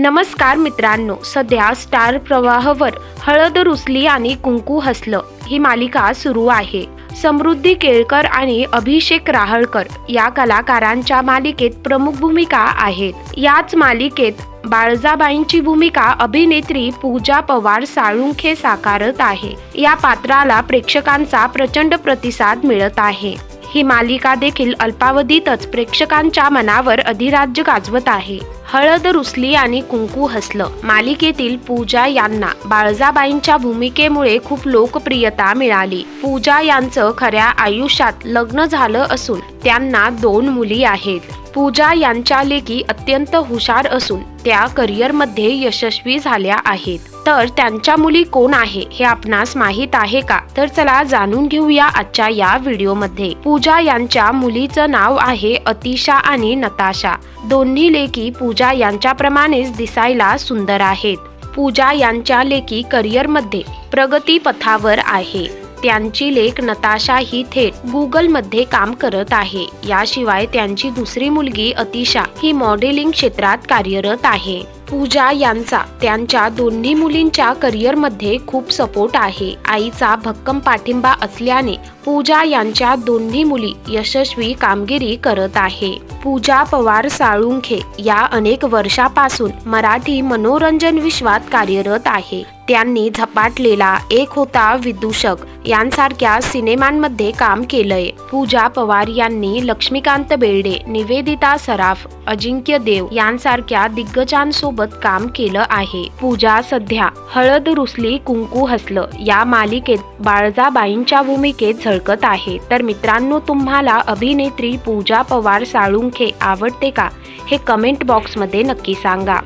नमस्कार मित्रांनो सध्या स्टार प्रवाहवर हळद रुसली आणि कुंकू हसलं. ही मालिका सुरू आहे. समृद्धी केळकर आणि अभिषेक राहळकर या कलाकारांच्या मालिकेत प्रमुख भूमिका आहेत. याच मालिकेत बाळजाबाईंची भूमिका अभिनेत्री पूजा पवार साळुंखे साकारत आहे. या पात्राला प्रेक्षकांचा प्रचंड प्रतिसाद मिळत आहे. ही मालिका देखील अल्पावधीतच प्रेक्षकांच्या मनावर अधिराज्य गाजवत आहे. हळद रुसली आणि कुंकू हसलं. मालिकेतील पूजा यांना बाळजाबाईंच्या भूमिकेमुळे खूप लोकप्रियता मिळाली. पूजा यांचं खऱ्या आयुष्यात लग्न झालं असून त्यांना दोन मुली आहेत. पूजा यांच्या लेखी अत्यंत हुशार असून त्या करिअरमध्ये यशस्वी झाल्या आहेत. तर त्यांच्या मुली कोण आहे हे आपणास माहीत आहे का? तर चला जाणून घेऊया आजच्या या व्हिडिओमध्ये. पूजा यांच्या मुलीचं नाव आहे अतिशा आणि नताशा. दोन्ही लेखी पूजा यांच्याप्रमाणेच दिसायला सुंदर आहेत. पूजा यांच्या लेखी करिअरमध्ये प्रगती पथावर आहे. त्यांची लेख नताशा ही थेट गुगलमध्ये काम करत आहे. याशिवाय त्यांची दुसरी मुलगी अतिशा ही मॉडेलिंग क्षेत्रात कार्यरत आहे. पूजा यांचा त्यांच्या दोन्ही मुलींच्या करिअरमध्ये खूप सपोर्ट आहे. आईचा भक्कम पाठिंबा असल्याने पूजा यांच्या दोन्ही मुली यशस्वी कामगिरी करत आहे. पूजा पवार साळुंखे या अनेक वर्षापासून मराठी मनोरंजन विश्वात कार्यरत आहे. त्यांनी झपाटलेला एक होता विदूषक यांसारख्या सिनेमांमध्ये काम केलंय. पूजा पवार यांनी लक्ष्मीकांत बेर्डे निवेदिता सराफ अजिंक्य देव यांसारख्या दिग्गजांसोबत काम केलं आहे. पूजा सध्या हळद रुसली कुंकू हसलं. या मालिकेत बाळजाबाईंच्या भूमिकेत झळकत आहे. तर मित्रांनो तुम्हाला अभिनेत्री पूजा पवार साळुंखे आवडते का? हे कमेंट बॉक्समध्ये नक्की सांगा.